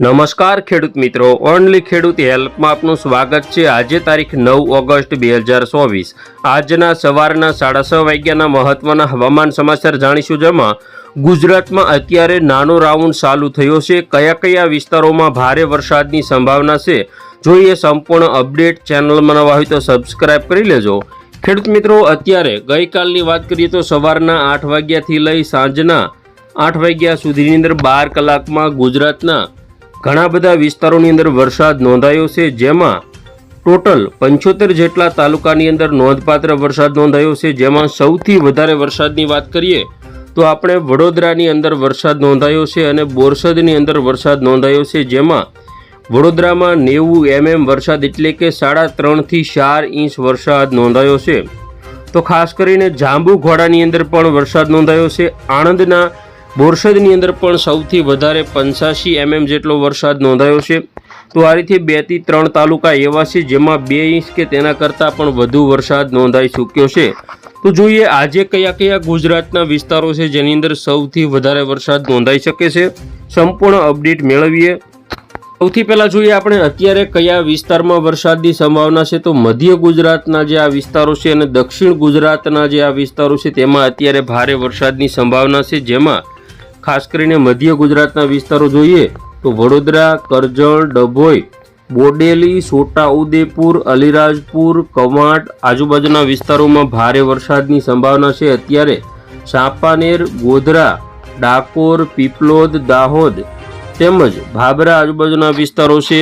નમસ્કાર ખેડૂત મિત્રો. ઓનલી ખેડૂત હેલ્પમાં આપનું સ્વાગત છે. આજે તારીખ નવ ઓગસ્ટ બે હજાર ચોવીસ. આજના સવારના સાડા છ વાગ્યાના મહત્વના હવામાન સમાચાર જાણીશું, જેમાં ગુજરાતમાં અત્યારે નાનો રાઉન્ડ ચાલુ થયો છે. કયા કયા વિસ્તારોમાં ભારે વરસાદની સંભાવના છે? જોઈએ સંપૂર્ણ અપડેટ ચેનલમાં નવા હોય તો સબસ્ક્રાઇબ કરી લેજો. ખેડૂત મિત્રો, અત્યારે ગઈકાલની વાત કરીએ તો સવારના આઠ વાગ્યાથી લઈ સાંજના આઠ વાગ્યા સુધીની અંદર બાર કલાકમાં ગુજરાતના ઘણા બધા વિસ્તારોની અંદર વરસાદ નોંધાયો છે, જેમાં ટોટલ પંચોતેર જેટલા તાલુકાની અંદર નોંધપાત્ર વરસાદ નોંધાયો છે. જેમાં સૌથી વધારે વરસાદની વાત કરીએ, તો આપણે વડોદરાની અંદર વરસાદ નોંધાયો છે અને બોરસદની અંદર વરસાદ નોંધાયો છે. જેમાં વડોદરામાં નેવું એમએમ વરસાદ એટલે કે સાડા ત્રણથી ચાર ઇંચ વરસાદ નોંધાયો છે. તો ખાસ કરીને જાંબુ ઘોડાની અંદર પણ વરસાદ નોંધાયો છે. આણંદના બોરસદની અંદર પણ સૌથી વધારે પંચ્યાસી એમએમ જેટલો વરસાદ નોંધાયો છે. તો આ રીતે બેથી ત્રણ તાલુકા એવા છે જેમાં બે ઇંચ કે તેના કરતાં પણ વધુ વરસાદ નોંધાઈ ચૂક્યો છે. તો જોઈએ આજે કયા કયા ગુજરાતના વિસ્તારો છે જેની અંદર સૌથી વધારે વરસાદ નોંધાઈ શકે છે. સંપૂર્ણ અપડેટ મેળવીએ. સૌથી પહેલાં જોઈએ આપણે અત્યારે કયા વિસ્તારમાં વરસાદની સંભાવના છે. તો મધ્ય ગુજરાતના જે આ વિસ્તારો છે અને દક્ષિણ ગુજરાતના જે આ વિસ્તારો છે તેમાં અત્યારે ભારે વરસાદની સંભાવના છે. જેમાં ખાસ કરીને મધ્ય ગુજરાતના વિસ્તારો જોઈએ તો વડોદરા, કરજણ, ડભોઈ, બોડેલી, છોટાઉદેપુર, અલીરાજપુર, કવાંટ આજુબાજુના વિસ્તારોમાં ભારે વરસાદની સંભાવના છે. અત્યારે ચાંપાનેર, ગોધરા, ડાકોર, પીપલોદ, દાહોદ તેમજ ભાભરા આજુબાજુના વિસ્તારો છે.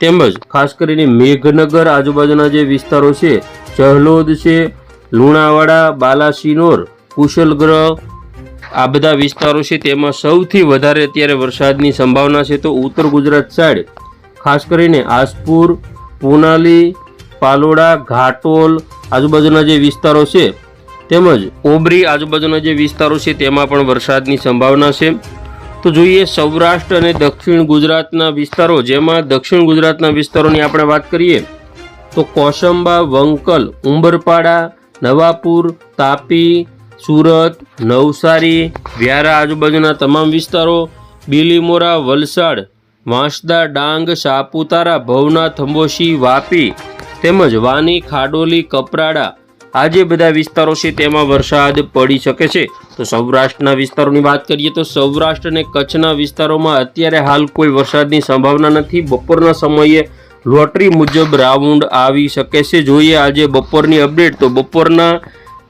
તેમજ ખાસ કરીને મેઘનગર આજુબાજુના જે વિસ્તારો છે, ચહલોદ છે, લુણાવાડા, બાલાસિનોર, કુશલગ્રહ આ બધા વિસ્તારો છે, તેમાં સૌથી વધારે અત્યારે વરસાદની સંભાવના છે તો ઉત્તર ગુજરાત સાઈડ. ખાસ કરીને આસપુર, પુનાલી, પાલોડા, ઘાટોલ આજુબાજુના જે વિસ્તારો છે, તેમજ ઓબરી આજુબાજુના જે વિસ્તારો છે, તેમાં પણ વરસાદની સંભાવના છે. તો જોઈએ સૌરાષ્ટ્ર અને દક્ષિણ ગુજરાતના વિસ્તારો, જેમાં દક્ષિણ ગુજરાતના વિસ્તારોની આપણે વાત કરીએ, તો કોસંબા, વંકલ, ઉંબરપાડા, નવાપુર, તાપી સુરત, નવસારી, વ્યારા આજુબાજુના તમામ વિસ્તારો, બીલીમોરા, વલસાડ, વાંસદા, ડાંગ, સાપુતારા ભવનાથ અંબોશી વાપી તેમજ વાની, ખાડોલી, કપરાડા આ જે બધા વિસ્તારો છે તેમાં વરસાદ પડી શકે છે. તો સૌરાષ્ટ્રના વિસ્તારોની વાત કરીએ તો સૌરાષ્ટ્ર અને કચ્છના વિસ્તારોમાં અત્યારે હાલ કોઈ વરસાદની સંભાવના નથી. બપોરના સમયે લોટરી મુજબ રાઉન્ડ આવી શકે છે. જોઈએ આજે બપોરની અપડેટ. તો બપોરના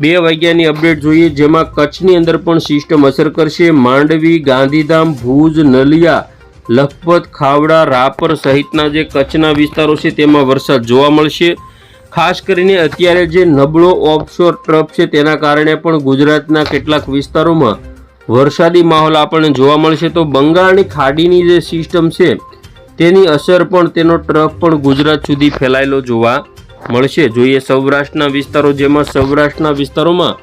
બે વાગ્યાની અપડેટ જોઈએ, જેમાં કચ્છની અંદર પણ સિસ્ટમ અસર કરશે. માંડવી, ગાંધીધામ, ભુજ, નલિયા, લખપત, ખાવડા, રાપર સહિતના જે કચ્છના વિસ્તારો છે, તેમાં વરસાદ જોવા મળશે. ખાસ કરીને અત્યારે જે નબળો ઓફશોર ટ્રફ છે, તેના કારણે પણ ગુજરાતના કેટલાક વિસ્તારોમાં વરસાદી માહોલ આપણને જોવા મળશે. તો બંગાળની ખાડીની જે સિસ્ટમ છે, તેની અસર પણ, તેનો ટ્રફ પણ ગુજરાત સુધી ફેલાયેલો જોવા મળશે. જોઈએ સૌરાષ્ટ્રના વિસ્તારો, જેમાં સૌરાષ્ટ્રના વિસ્તારોમાં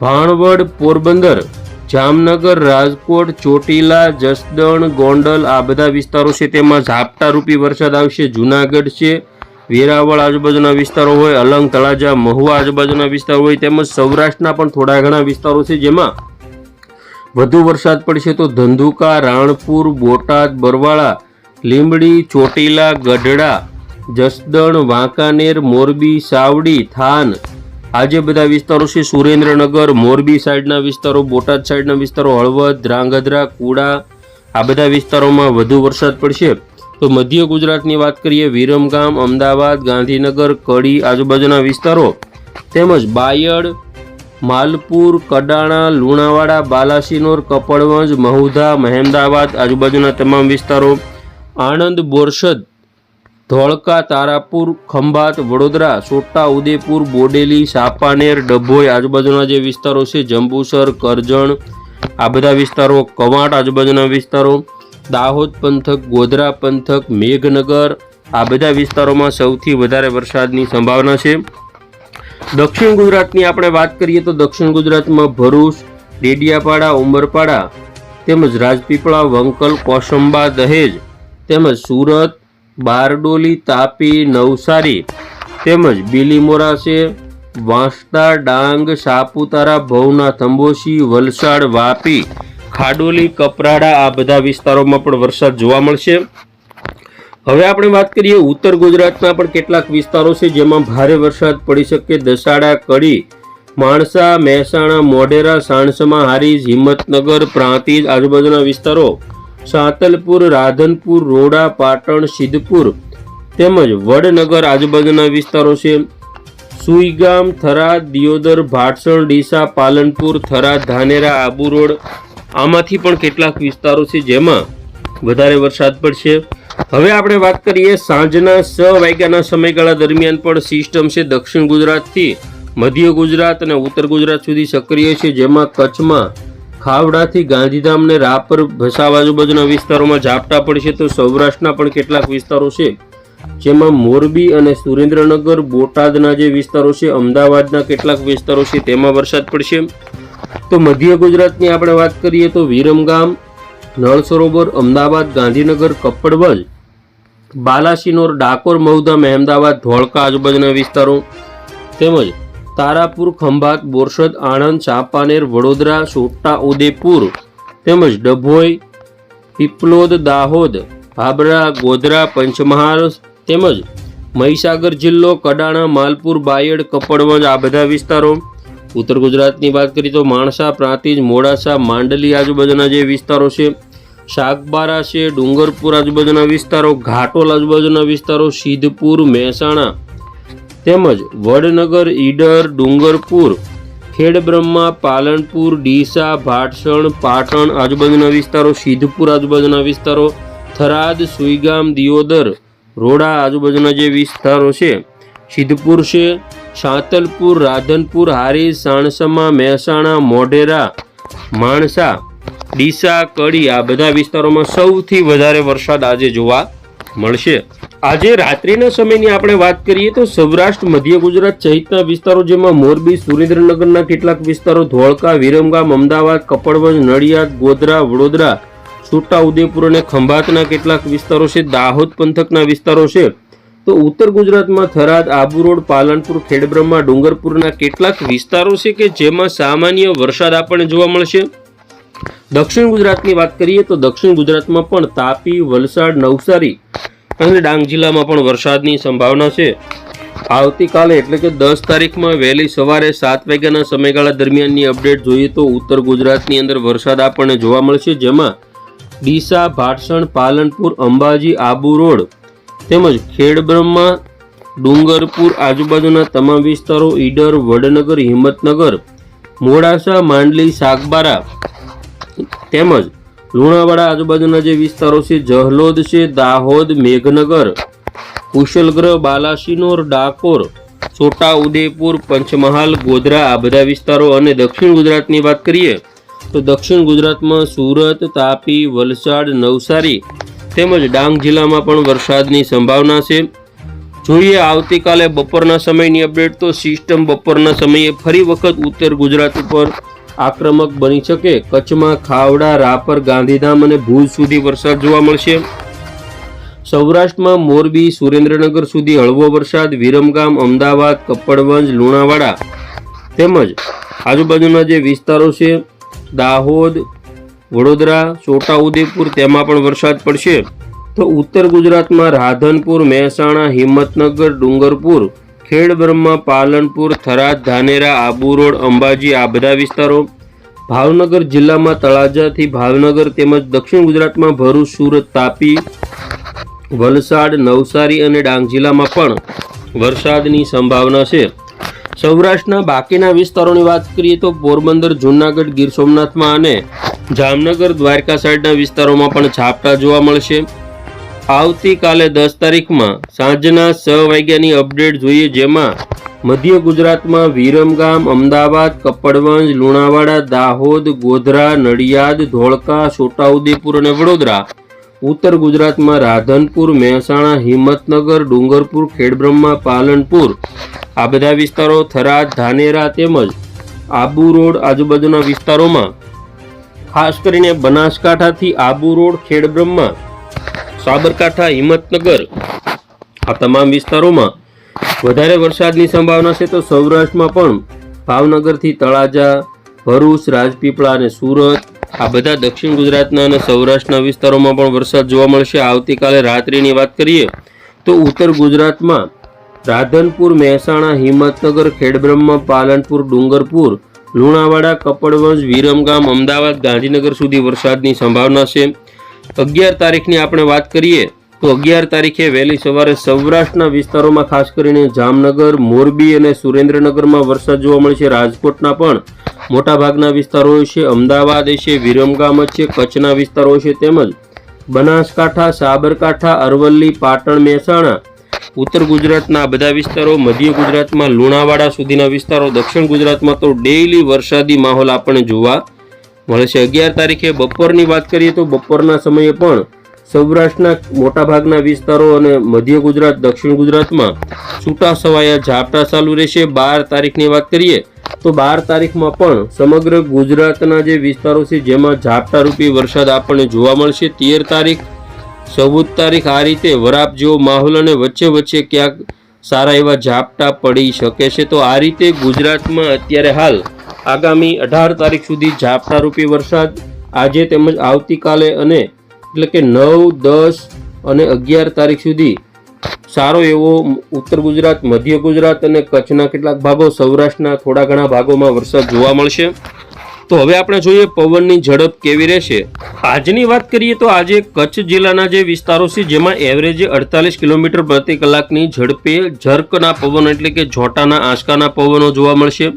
ભાણવડ, પોરબંદર, જામનગર, રાજકોટ, ચોટીલા, જસદણ, ગોંડલ આ બધા વિસ્તારો છે. તેમાં ઝાપટા રૂપી વરસાદ આવશે. જુનાગઢ છે, વેરાવળ આજુબાજુના વિસ્તારો હોય, અલંગ, તળાજા, મહુવા આજુબાજુના વિસ્તારો હોય, તેમજ સૌરાષ્ટ્રના પણ થોડા ઘણા વિસ્તારો છે, જેમાં વધુ વરસાદ પડશે તો ધંધુકા, રાણપુર, બોટાદ, બરવાળા, લીંબડી, ચોટીલા, ગઢડા જસદણ, વાંકાનેર, મોરબી, સાવડી, થાન. આજે બધા વિસ્તારો છે સુરેન્દ્રનગર, મોરબી સાઈડના વિસ્તારો, બોટાદ સાઈડના વિસ્તારો, હળવદ, ધ્રાંગધ્રા, કુડા. આ બધા વિસ્તારોમાં વધુ વરસાદ પડશે. તો મધ્ય ગુજરાતની વાત કરીએ, વિરમગામ, અમદાવાદ, ગાંધીનગર, કડી, આજુબાજુના વિસ્તારો. તેમજ બાયડ, માલપુર, કડાણા, લુણાવાડા, બાલાસિનોર, કપડવંજ, મહુધા, મહેમદાવાદ, આજુબાજુના તમામ વિસ્તારો. આણંદ, બોરસદ ધોળકા, તારાપુર, ખંભાત, વડોદરા છોટા ઉદેપુર બોડેલી, સાપાનેર, ડભોઈ આજુબાજુના જે વિસ્તારો છે, જંબુસર, કરજણ, આ બધા વિસ્તારો, કવાંટ આજુબાજુના વિસ્તારો, દાહોદ પંથક, ગોધરા પંથક, મેઘનગર, આ બધા વિસ્તારોમાં સૌથી વધારે વરસાદની સંભાવના છે. દક્ષિણ ગુજરાતની આપણે વાત કરીએ તો દક્ષિણ ગુજરાતમાં ભરૂચ, ડેડિયાપાડા, ઉમરપાડા, તેમજ રાજપીપળા, વંકલ, કોસંબા, દહેજ, તેમજ સુરત બારડોલી, તાપી, નવસારી તેમજ બિલીમોરા છે વાંસદા, ડાંગ, સાપુતારા ભવનાથ અંબોશી વલસાડ, વાપી, ખાડોલી, કપરાડા આ બધા વિસ્તારોમાં પણ વરસાદ જોવા મળશે. હવે આપણે વાત કરીએ ઉત્તર ગુજરાતના પણ કેટલાક વિસ્તારો છે જેમાં ભારે વરસાદ પડી શકે. દસાડા, કડી, માણસા, મહેસાણા, મોઢેરા, સાણસમા, હારીજ, હિંમતનગર, પ્રાંતિજ આજુબાજુના વિસ્તારો સાતલપુર, રાધનપુર, રોડા, પાટણ, સિદ્ધપુર તેમજ વડનગર આજુબાજુના વિસ્તારો છે. સુઈગામ, થરાદ, દિયોદર, ભાટસણ, ડીસા, પાલનપુર, થરાદ, ધાનેરા, આબુ રોડ આમાંથી પણ કેટલાક વિસ્તારો છે જેમાં વધારે વરસાદ પડશે. હવે આપણે વાત કરીએ સાંજના છ વાગ્યાના સમયગાળા દરમિયાન પણ સિસ્ટમ છે દક્ષિણ ગુજરાતથી મધ્ય ગુજરાત અને ઉત્તર ગુજરાત સુધી સક્રિય છે, જેમાં કચ્છમાં ખાવડાથી ગાંધીધામ ને રાપર ભસાવ આજુબાજુના વિસ્તારોમાં ઝાપટા પડશે તો સૌરાષ્ટ્રના પણ કેટલાક વિસ્તારો છે, જેમાં મોરબી અને સુરેન્દ્રનગર, બોટાદના જે વિસ્તારો છે, અમદાવાદના કેટલાક વિસ્તારો છે, તેમાં વરસાદ પડશે. તો મધ્ય ગુજરાતની આપણે વાત કરીએ તો વિરમગામ નળ સરોવર અમદાવાદ, ગાંધીનગર કપ્પડવજ બાલાસિનોર, ડાકોર મહુધા અહેમદાબાદ, ધોળકા આજુબાજુના વિસ્તારો તેમજ તારાપુર, ખંભાત, બોરસદ, આણંદ, ચાંપાનેર, વડોદરા છોટા ઉદેપુર તેમજ ડભોઈ, પીપલોદ, દાહોદ, ભાબરા, ગોધરા, પંચમહાલ તેમજ મહીસાગર જિલ્લો, કડાણા, માલપુર, બાયડ, કપડવંજ આ બધા વિસ્તારો. ઉત્તર ગુજરાતની વાત કરીએ તો માણસા, પ્રાંતિજ, મોડાસા, માંડલી આજુબાજુના જે વિસ્તારો છે શાકબારા છે, ડુંગરપુર આજુબાજુના વિસ્તારો, ઘાટોલ આજુબાજુના વિસ્તારો, સિદ્ધપુર, મહેસાણા તેમજ વડનગર, ઈડર, ડુંગરપુર, ખેડબ્રહ્મા, પાલનપુર, ડીસા, ભાટસણ, પાટણ આજુબાજુના વિસ્તારો, સિદ્ધપુર આજુબાજુના વિસ્તારો, થરાદ, સુઈગામ, દિયોદર, રોડા આજુબાજુના જે વિસ્તારો છે, સિદ્ધપુર છે, સાંતલપુર, રાધનપુર હારી સાણસમા, મહેસાણા, મોઢેરા, માણસા, ડીસા, કડી આ બધા વિસ્તારોમાં સૌથી વધારે વરસાદ આજે જોવા મળશે. આજે રાત્રિના સમયની આપણે વાત કરીએ તો સૌરાષ્ટ્ર, મધ્ય ગુજરાત સહિતના વિસ્તારો જેમાં મોરબી, સુરેન્દ્રનગરના કેટલાક વિસ્તારો ધોળકા, વિરમગામ, અમદાવાદ, કપડવંજ, નડિયાદ, ગોધરા, વડોદરા, છોટા ઉદેપુર અને ખંભાતના કેટલાક વિસ્તારો છે. દાહોદ પંથકના વિસ્તારો છે. તો ઉત્તર ગુજરાતમાં થરાદ, આબુ રોડ, પાલનપુર, ખેડબ્રહ્મા, ડુંગરપુરના કેટલાક વિસ્તારો છે કે જેમાં સામાન્ય વરસાદ આપણને જોવા મળશે. દક્ષિણ ગુજરાતની વાત કરીએ તો દક્ષિણ ગુજરાતમાં પણ તાપી, વલસાડ, નવસારી અને ડાંગ જિલ્લામાં પણ વરસાદની સંભાવના છે. આવતીકાલે એટલે કે દસ તારીખમાં વહેલી સવારે સાત વાગ્યાના સમયગાળા દરમિયાનની અપડેટ જોઈએ તો ઉત્તર ગુજરાતની અંદર વરસાદ આપણને જોવા મળશે, જેમાં ડીસા, ભાટસણ, પાલનપુર, અંબાજી, આબુ રોડ તેમજ ખેડબ્રહ્મા, ડુંગરપુર આજુબાજુના તમામ વિસ્તારો, ઈડર, વડનગર, હિંમતનગર, મોડાસા, માંડલી, સાગબારા તેમજ લુણાવાડા આજુબાજુના જે વિસ્તારો છે, જહલોદ છે, દાહોદ, મેઘનગર, કુશલગ્રહ, બાલાસિનોર, ડાકોર છોટા ઉદેપુર પંચમહાલ, ગોધરા આ બધા વિસ્તારો અને દક્ષિણ ગુજરાતની વાત કરીએ તો દક્ષિણ ગુજરાતમાં સુરત, તાપી, વલસાડ, નવસારી તેમજ ડાંગ જિલ્લામાં પણ વરસાદની સંભાવના છે. જોઈએ આવતીકાલે બપોરના સમયની અપડેટ તો સિસ્ટમ બપોરના સમયે ફરી વખત ઉત્તર ગુજરાત ઉપર આક્રમક બની શકે. કચ્છમાં ખાવડા, રાપર, ગાંધીધામ અને ભુજ સુધી વરસાદ જોવા મળશે. સૌરાષ્ટ્રમાં મોરબી, સુરેન્દ્રનગર સુધી હળવો વરસાદ, વિરમગામ, અમદાવાદ કપ્પડવંજ લુણાવાડા તેમજ આજુબાજુના જે વિસ્તારો છે, દાહોદ, વડોદરા, છોટાઉદેપુર તેમાં પણ વરસાદ પડશે. તો ઉત્તર ગુજરાતમાં રાધનપુર, મહેસાણા, હિંમતનગર, ડુંગરપુર ખેડબ્રહ્મા પાલનપુર, થરાદ, ધાનેરા, આબુ રોડ, અંબાજી, આ બધા વિસ્તારો ભાવનગર જિલ્લામાં તળાજાથી ભાવનગર તેમજ દક્ષિણ ગુજરાતમાં ભરૂચ, સુરત, તાપી, વલસાડ, નવસારી અને ડાંગ જિલ્લામાં પણ વરસાદની સંભાવના છે. સૌરાષ્ટ્રના બાકીના વિસ્તારોની વાત કરીએ તો પોરબંદર, જૂનાગઢ, ગીર સોમનાથમાં અને જામનગર, દ્વારકા સાઈડના વિસ્તારોમાં પણ ઝાપટા જોવા મળશે. આવતીકાલે દસ તારીખમાં સાંજના છ વાગ્યાની અપડેટ જોઈએ, જેમાં મધ્ય ગુજરાતમાં વિરમગામ, અમદાવાદ, કપડવંજ, લુણાવાડા, દાહોદ, ગોધરા, નડિયાદ, ધોળકા, છોટાઉદેપુર અને વડોદરા. ઉત્તર ગુજરાતમાં રાધનપુર, મહેસાણા, હિંમતનગર, ડુંગરપુર, ખેડબ્રહ્મા, પાલનપુર. આ બધા વિસ્તારો થરાદ, ધાનેરા તેમજ આબુ રોડ આજુબાજુના વિસ્તારોમાં. ખાસ કરીને બનાસકાંઠાથી આબુ રોડ, ખેડબ્રહ્મા સાબરકાંઠા, હિંમતનગર આ તમામ વિસ્તારોમાં વધારે વરસાદની સંભાવના છે તો સૌરાષ્ટ્રમાં પણ ભાવનગરથી તળાજા, ભરૂચ, રાજપીપળા અને સુરત આ બધા દક્ષિણ ગુજરાતના અને સૌરાષ્ટ્રના વિસ્તારોમાં પણ વરસાદ જોવા મળશે. આવતીકાલે રાત્રિની વાત કરીએ તો ઉત્તર ગુજરાતમાં રાધનપુર, મહેસાણા, હિંમતનગર, ખેડબ્રહ્મ, પાલનપુર, ડુંગરપુર, લુણાવાડા, કપડવંજ, વિરમગામ, અમદાવાદ, ગાંધીનગર સુધી વરસાદની સંભાવના છે. અગિયાર તારીખની આપણે વાત કરીએ, તો અગિયાર તારીખે વહેલી સવારે સૌરાષ્ટ્રના વિસ્તારોમાં ખાસ કરીને જામનગર, મોરબી અને સુરેન્દ્રનગરમાં વરસાદ જોવા મળશે રાજકોટના પણ મોટાભાગના વિસ્તારો છે. અમદાવાદ છે, વિરમગામ છે, કચ્છના વિસ્તારો છે તેમજ બનાસકાંઠા, સાબરકાંઠા, અરવલ્લી, પાટણ, મહેસાણા, ઉત્તર ગુજરાતના બધા વિસ્તારો, મધ્ય ગુજરાતમાં લુણાવાડા સુધીના વિસ્તારો, દક્ષિણ ગુજરાતમાં તો ડેઇલી વરસાદી માહોલ આપણને જોવા મળે છે અગિયાર તારીખે બપોરની વાત કરીએ તો બપોરના સમયે પણ સૌરાષ્ટ્રના મોટાભાગના વિસ્તારો અને મધ્ય ગુજરાત, દક્ષિણ ગુજરાતમાં છૂટા છવાયા ઝાપટા ચાલુ રહેશે. બાર તારીખની વાત કરીએ તો બાર તારીખમાં પણ સમગ્ર ગુજરાતના જે વિસ્તારો છે, જેમાં ઝાપટારૂપી વરસાદ આપણને જોવા મળશે. તેર તારીખ, ચૌદ તારીખ આ રીતે વરાપ જેવો માહોલ અને વચ્ચે વચ્ચે ક્યાંક સારા એવા ઝાપટા પડી શકે છે. તો આ રીતે ગુજરાતમાં અત્યારે હાલ આગામી અઢાર તારીખ સુધી ઝાપટારૂપી વરસાદ. આજે તેમજ આવતીકાલે અને એટલે કે નવ, દસ અને અગિયાર તારીખ સુધી સારો એવો ઉત્તર ગુજરાત, મધ્ય ગુજરાત અને કચ્છના કેટલાક ભાગો સૌરાષ્ટ્રના થોડા ઘણા ભાગોમાં વરસાદ જોવા મળશે. તો હવે આપણે જોઈએ પવનની ઝડપ કેવી રહેશે. આજની વાત કરીએ તો આજે કચ્છ જિલ્લાના જે વિસ્તારો છે, જેમાં એવરેજે અડતાલીસ કિલોમીટર પ્રતિ કલાકની ઝડપે ઝરકના પવન એટલે કે ઝોટાના, આંચકાના પવનો જોવા મળશે.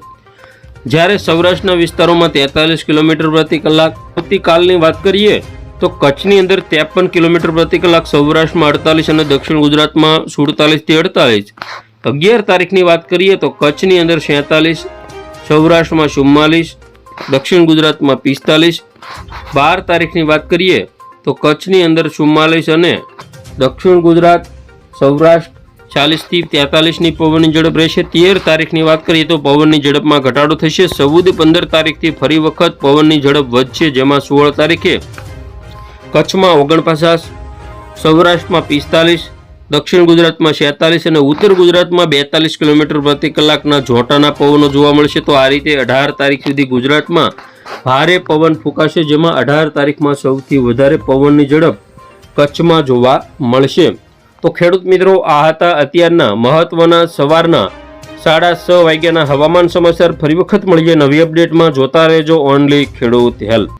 જ્યારે સૌરાષ્ટ્રના વિસ્તારોમાં તેતાલીસ કિલોમીટર પ્રતિ કલાક આવતીકાલની વાત કરીએ, તો કચ્છની અંદર ત્રેપન કિલોમીટર પ્રતિ કલાક સૌરાષ્ટ્રમાં અડતાલીસ અને દક્ષિણ ગુજરાતમાં સુડતાલીસથી અડતાલીસ. અગિયાર તારીખની વાત કરીએ, તો કચ્છની અંદર સેતાલીસ સૌરાષ્ટ્રમાં ચુમ્માલીસ, દક્ષિણ ગુજરાતમાં પિસ્તાલીસ. બાર તારીખની વાત કરીએ, તો કચ્છની અંદર ચુમ્માલીસ અને દક્ષિણ ગુજરાત, સૌરાષ્ટ્ર ચાલીસથી તેતાલીસની પવનની ઝડપ રહેશે. તેર તારીખની વાત કરીએ તો પવનની ઝડપમાં ઘટાડો થશે. ચૌદ પંદર તારીખથી ફરી વખત પવનની ઝડપ વધશે, જેમાં સોળ તારીખે કચ્છમાં ઓગણપચાસ, સૌરાષ્ટ્રમાં પિસ્તાલીસ, દક્ષિણ ગુજરાતમાં છેતાલીસ અને ઉત્તર ગુજરાતમાં બેતાલીસ કિલોમીટર પ્રતિ કલાકના ઝોટાના પવનો જોવા મળશે. તો આ રીતે અઢાર તારીખ સુધી ગુજરાતમાં ભારે પવન ફૂંકાશે, જેમાં અઢાર તારીખમાં સૌથી વધારે પવનની ઝડપ કચ્છમાં જોવા મળશે. તો ખેડૂત મિત્રો, આ હતા અત્યારના મહત્વના સવારના સાડા છ વાગ્યાના હવામાન સમાચાર. ફરી વખત મળીએ નવી અપડેટમાં. જોતા રહેજો ઓનલી ખેડૂત હેલ્પ.